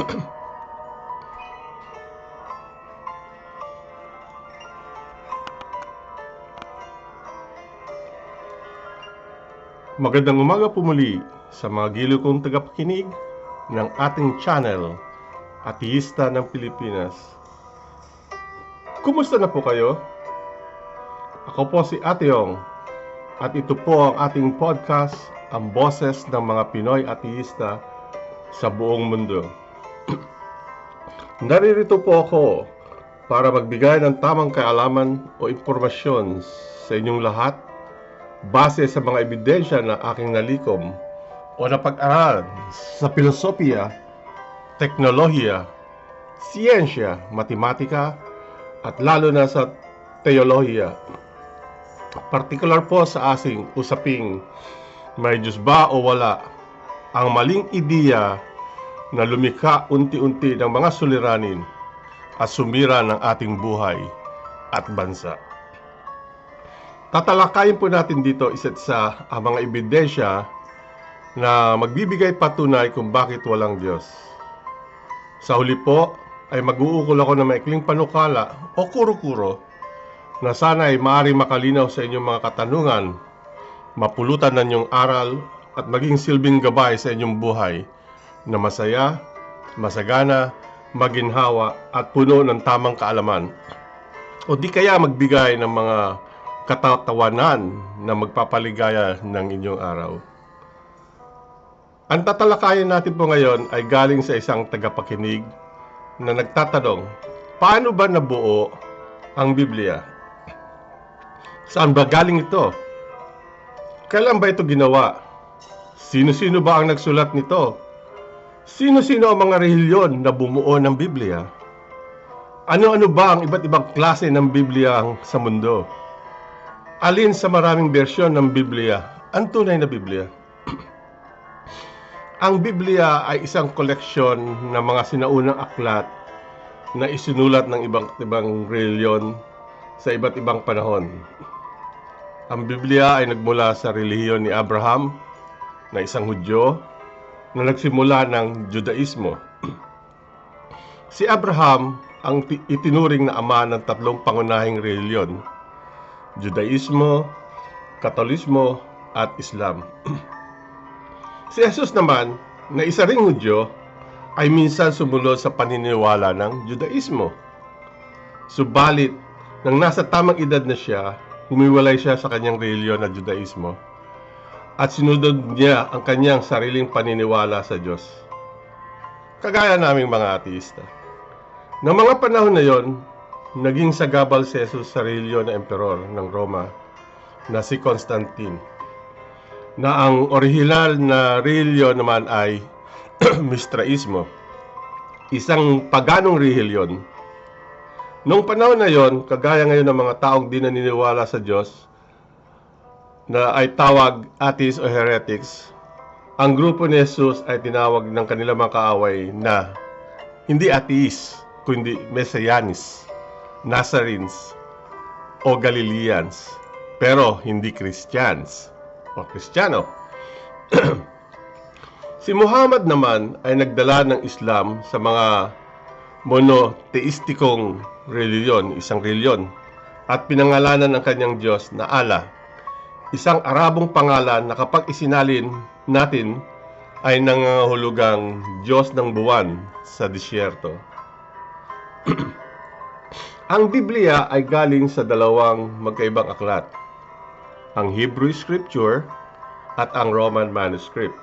Magandang umaga po muli sa mga giliw kong tagapakinig ng ating channel, Ateista ng Pilipinas. Kumusta na po kayo? Ako po si Ateong at ito po ang ating podcast, ang boses ng mga Pinoy ateista sa buong mundo. Naririto po ako para magbigay ng tamang kaalaman o impormasyon sa inyong lahat base sa mga ebidensya na aking nalikom o napag-aral sa filosofiya, teknolohiya, siyensya, matematika, at lalo na sa teolohiya. Partikular po sa asing usaping may Diyos ba o wala, ang maling ideya na lumikha unti-unti ng mga suliranin at sumira ng ating buhay at bansa. Tatalakayin po natin dito isa't sa ang mga ebidensya na magbibigay patunay kung bakit walang Diyos. Sa huli po ay mag-uukol ako ng maikling panukala o kuro-kuro na sana ay maaari makalinaw sa inyong mga katanungan, mapulutan ng inyong aral at maging silbing gabay sa inyong buhay na masaya, masagana, maginhawa at puno ng tamang kaalaman. O di kaya magbigay ng mga katatawanan na magpapaligaya ng inyong araw. Ang tatalakayin natin po ngayon ay galing sa isang tagapakinig na nagtatanong, paano ba nabuo ang Biblia? Saan ba galing ito? Kailan ba ito ginawa? Sino-sino ba ang nagsulat nito? Sino-sino ang mga reliyon na bumuo ng Biblia? Ano-ano ba ang iba't ibang klase ng Biblia sa mundo? Alin sa maraming bersyon ng Biblia ang tunay na Biblia? ang Biblia ay isang koleksyon ng mga sinaunang aklat na isinulat ng ibang ibang reliyon sa iba't ibang panahon. Ang Biblia ay nagmula sa relihiyon ni Abraham na isang Hudyo na nagsimula ng Judaismo. si Abraham ang ti- itinuring na ama ng tatlong pangunahing reliyon, Judaismo, Katolismo, at Islam. si Jesus naman, na isa ring Hudyo, ay minsan sumunod sa paniniwala ng Judaismo. Subalit, nang nasa tamang edad na siya, humiwalay siya sa kanyang reliyon na Judaismo at sinunod niya ang kanyang sariling paniniwala sa Diyos. Kagaya naming mga ateista. Noong mga panahon na yon, naging sagabal si Jesus sa reliyon na emperor ng Roma na si Constantine na ang orihinal na reliyon naman ay Mistraismo, isang paganong reliyon. Noong panahon na yon, kagaya ngayon ng mga taong di naniniwala sa Diyos, na ay tawag atheist o heretics, ang grupo ni Jesus ay tinawag ng kanilang mga kaaway na hindi atheist, kundi Messianis, Nazarenes, o Galileans, pero hindi Christians o Kristiyano. si Muhammad naman ay nagdala ng Islam sa mga monoteistikong reliyon, isang reliyon, at pinangalanan ng kanyang Diyos na Allah, isang Arabong pangalan na kapag isinalin natin ay nangangahulugang Diyos ng buwan sa disyerto. Ang Biblia ay galing sa dalawang magkaibang aklat, ang Hebrew Scripture at ang Roman manuscript.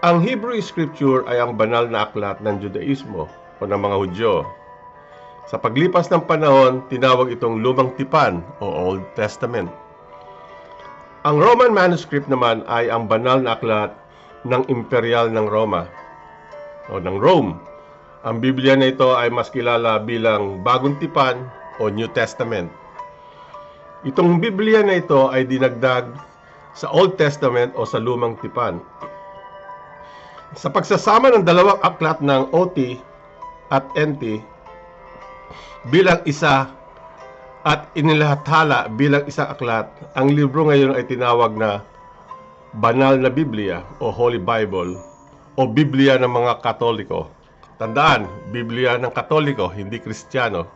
Ang Hebrew Scripture ay ang banal na aklat ng Judaismo o ng mga Hudyo. Sa paglipas ng panahon, tinawag itong Lumang Tipan o Old Testament. Ang Roman manuscript naman ay ang banal na aklat ng imperial ng Roma o ng Rome. Ang Biblia na ito ay mas kilala bilang Bagong Tipan o New Testament. Itong Biblia na ito ay dinagdag sa Old Testament o sa Lumang Tipan. Sa pagsasama ng dalawang aklat ng OT at NT bilang isa at inilahathala bilang isang aklat, ang libro ngayon ay tinawag na Banal na Biblia o Holy Bible o Biblia ng mga Katoliko. Tandaan, Biblia ng Katoliko, hindi Kristiyano.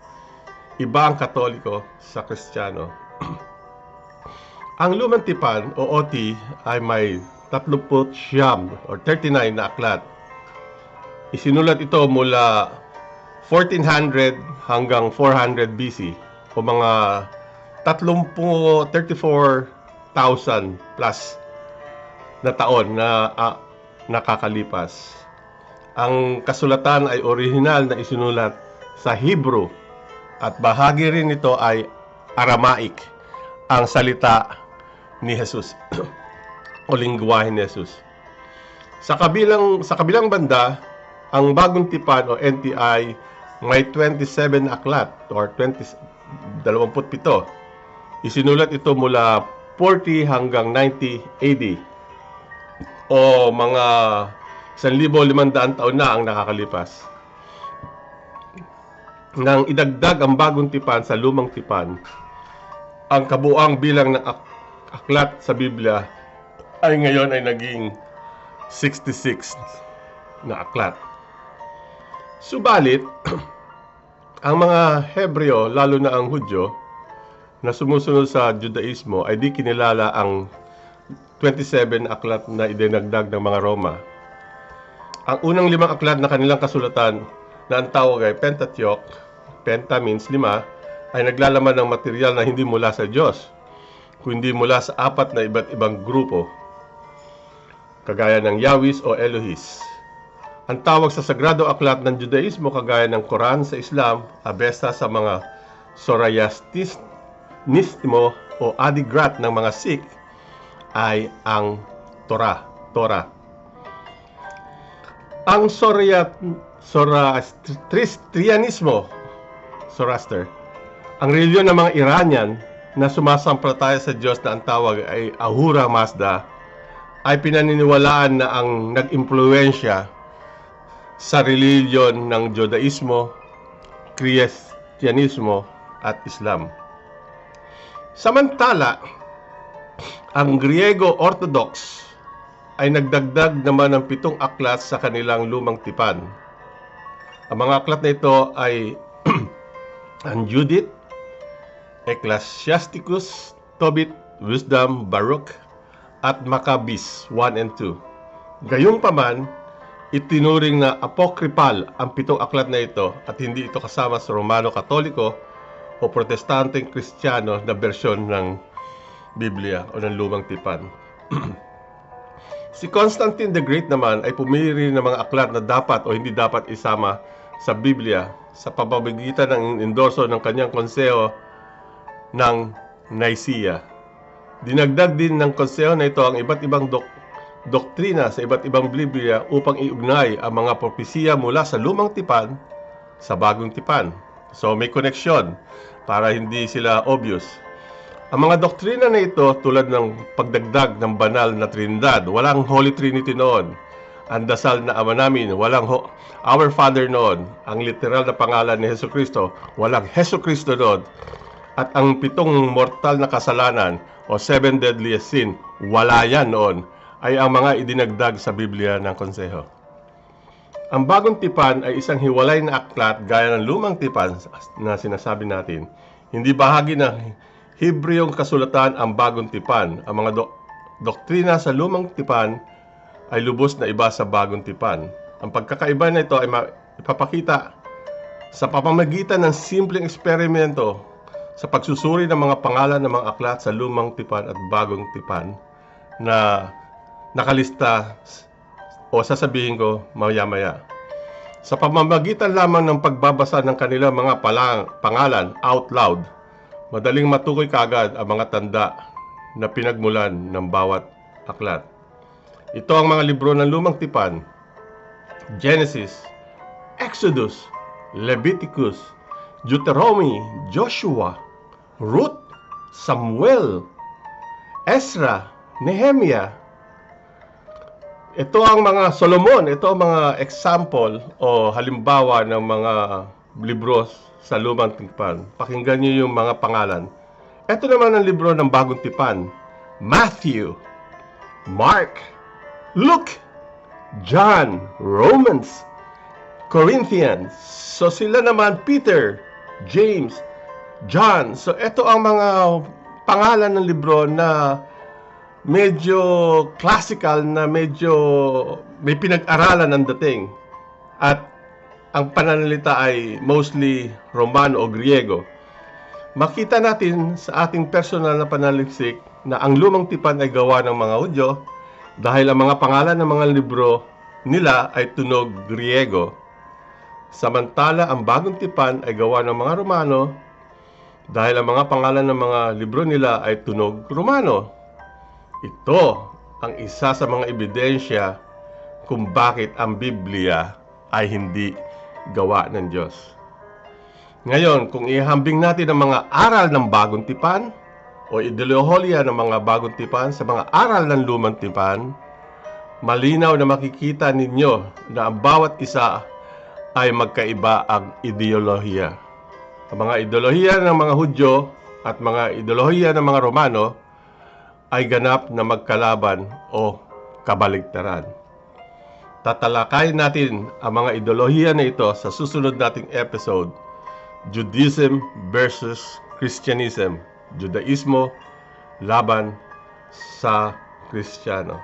Iba ang Katoliko sa Kristiyano. ang Lumang Tipan o OT ay may 30 siyam or 39 na aklat. Isinulat ito mula 1400 hanggang 400 BC o mga 30 34,000 plus na taon na ah, nakakalipas. Ang kasulatan ay orihinal na isinulat sa Hebrew at bahagi rin ito ay Aramaic, ang salita ni Jesus o lingwahe ni Jesus. Sa kabilang sa kabilang banda, ang bagong tipan o NTI may 27 aklat or 20 27. Isinulat ito mula 40 hanggang 90 AD o mga 1,500 taon na ang nakakalipas. Nang idagdag ang bagong tipan sa lumang tipan, ang kabuang bilang ng ak- aklat sa Biblia ay ngayon ay naging 66 na aklat. Subalit, ang mga Hebreo, lalo na ang Hudyo, na sumusunod sa Judaismo ay di kinilala ang 27 aklat na idinagdag ng mga Roma. Ang unang limang aklat na kanilang kasulatan na ang tawag ay Pentateuch, Penta means lima, ay naglalaman ng material na hindi mula sa Diyos, kundi mula sa apat na iba't ibang grupo, kagaya ng Yahwist o Elohis. Ang tawag sa Sagrado Aklat ng Judaismo kagaya ng Quran sa Islam, Abesta sa mga Zoroastrianismo o Adigrat ng mga Sikh ay ang Torah. Torah. Ang Zoroat Zoroastrianismo, Zoroaster, ang reliyon ng mga Iranian na sumasampalataya sa Diyos na ang tawag ay Ahura Mazda, ay pinaniniwalaan na ang nag-impluensya sa reliyon ng Judaismo, Kristyanismo at Islam. Samantala, ang Griego Orthodox ay nagdagdag naman ng pitong aklat sa kanilang lumang tipan. Ang mga aklat na ito ay ang Judith, Ecclesiasticus, Tobit, Wisdom, Baruch, at Maccabees 1 and 2. Gayunpaman, itinuring na apocryphal ang pitong aklat na ito at hindi ito kasama sa Romano Katoliko o Protestanteng Kristiyano na bersyon ng Biblia o ng Lumang Tipan. si Constantine the Great naman ay pumili ng mga aklat na dapat o hindi dapat isama sa Biblia sa pamamagitan ng endorso ng kanyang konseho ng Nicaea. Dinagdag din ng konseho na ito ang iba't ibang dok doktrina sa iba't ibang Biblia upang iugnay ang mga propesiya mula sa lumang tipan sa bagong tipan. So may koneksyon para hindi sila obvious. Ang mga doktrina na ito tulad ng pagdagdag ng banal na Trinidad, walang Holy Trinity noon. Ang dasal na Ama namin, walang ho- Our Father noon. Ang literal na pangalan ni Heso Kristo, walang Heso Kristo noon. At ang pitong mortal na kasalanan o seven deadliest sin, wala yan noon, ay ang mga idinagdag sa Biblia ng Konseho. Ang bagong tipan ay isang hiwalay na aklat gaya ng lumang tipan na sinasabi natin. Hindi bahagi ng Hebreyong kasulatan ang bagong tipan. Ang mga dok- doktrina sa lumang tipan ay lubos na iba sa bagong tipan. Ang pagkakaiba na ito ay ipapakita sa pamamagitan ng simpleng eksperimento sa pagsusuri ng mga pangalan ng mga aklat sa lumang tipan at bagong tipan na nakalista o sasabihin ko maya-maya. Sa pamamagitan lamang ng pagbabasa ng kanilang mga palang, pangalan out loud, madaling matukoy kagad ang mga tanda na pinagmulan ng bawat aklat. Ito ang mga libro ng lumang tipan. Genesis, Exodus, Leviticus, Deuteronomy, Joshua, Ruth, Samuel, Ezra, Nehemiah, ito ang mga Solomon, ito ang mga example o halimbawa ng mga libro sa lumang tipan. Pakinggan niyo yung mga pangalan. Ito naman ang libro ng bagong tipan. Matthew, Mark, Luke, John, Romans, Corinthians. So sila naman Peter, James, John. So ito ang mga pangalan ng libro na medyo classical na medyo may pinag-aralan ng dating. At ang pananalita ay mostly Romano o Griego. Makita natin sa ating personal na panaliksik na ang lumang tipan ay gawa ng mga Hudyo dahil ang mga pangalan ng mga libro nila ay tunog Griego. Samantala, ang bagong tipan ay gawa ng mga Romano dahil ang mga pangalan ng mga libro nila ay tunog Romano. Ito ang isa sa mga ebidensya kung bakit ang Biblia ay hindi gawa ng Diyos. Ngayon, kung ihambing natin ang mga aral ng bagong tipan o ideolohiya ng mga bagong tipan sa mga aral ng lumang tipan, malinaw na makikita ninyo na ang bawat isa ay magkaiba ang ideolohiya. Ang mga ideolohiya ng mga Hudyo at mga ideolohiya ng mga Romano ay ganap na magkalaban o kabaligtaran. Tatalakayin natin ang mga ideolohiya na ito sa susunod nating episode, Judaism versus Christianism, Judaismo laban sa Kristiyano.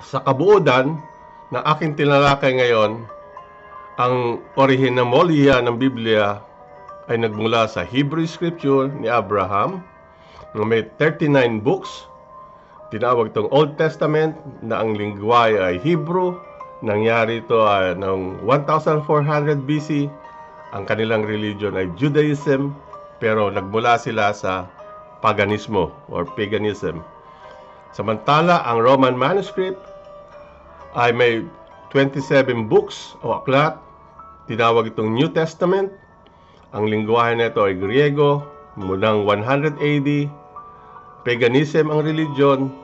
Sa kabuudan na aking tinalakay ngayon, ang orihinamolya ng Biblia ay nagmula sa Hebrew Scripture ni Abraham may 39 books. Tinawag itong Old Testament na ang lingwahe ay Hebrew. Nangyari ito ay noong 1400 BC. Ang kanilang religion ay Judaism pero nagmula sila sa paganismo or paganism. Samantala, ang Roman manuscript ay may 27 books o aklat. Tinawag itong New Testament. Ang lingwahe nito ay Griego, munang 100 AD. Paganism ang religion.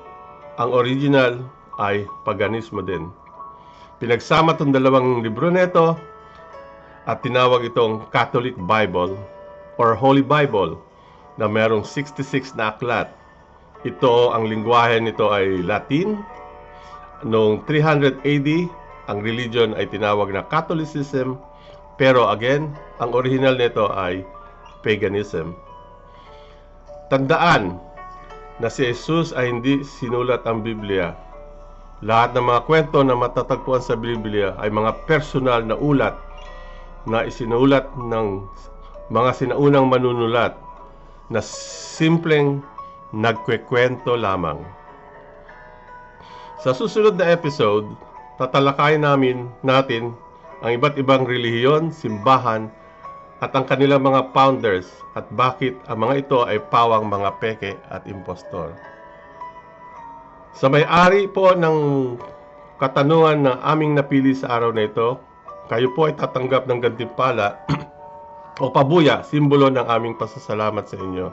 Ang original ay paganismo din. Pinagsama itong dalawang libro nito at tinawag itong Catholic Bible or Holy Bible na merong 66 na aklat. Ito, ang lingwahe nito ay Latin. Noong 300 AD, ang religion ay tinawag na Catholicism. Pero again, ang original nito ay paganism. Tandaan na si Jesus ay hindi sinulat ang Biblia. Lahat ng mga kwento na matatagpuan sa Biblia ay mga personal na ulat na isinulat ng mga sinaunang manunulat na simpleng nagkwekwento lamang. Sa susunod na episode, tatalakayin namin natin ang iba't ibang relihiyon, simbahan, at ang kanilang mga founders at bakit ang mga ito ay pawang mga peke at impostor. Sa may-ari po ng katanungan na aming napili sa araw na ito, kayo po ay tatanggap ng gantimpala o pabuya, simbolo ng aming pasasalamat sa inyo.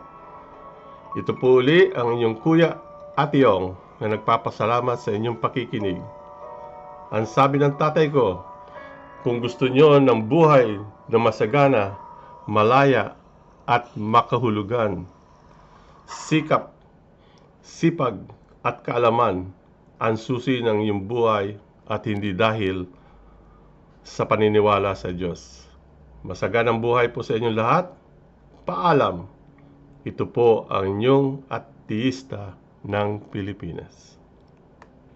Ito po uli ang inyong kuya Ate Yong na nagpapasalamat sa inyong pakikinig. Ang sabi ng tatay ko, kung gusto nyo ng buhay na masagana, malaya at makahulugan, sikap, sipag at kaalaman ang susi ng iyong buhay at hindi dahil sa paniniwala sa Diyos. Masaganang buhay po sa inyong lahat. Paalam. Ito po ang inyong ateista ng Pilipinas.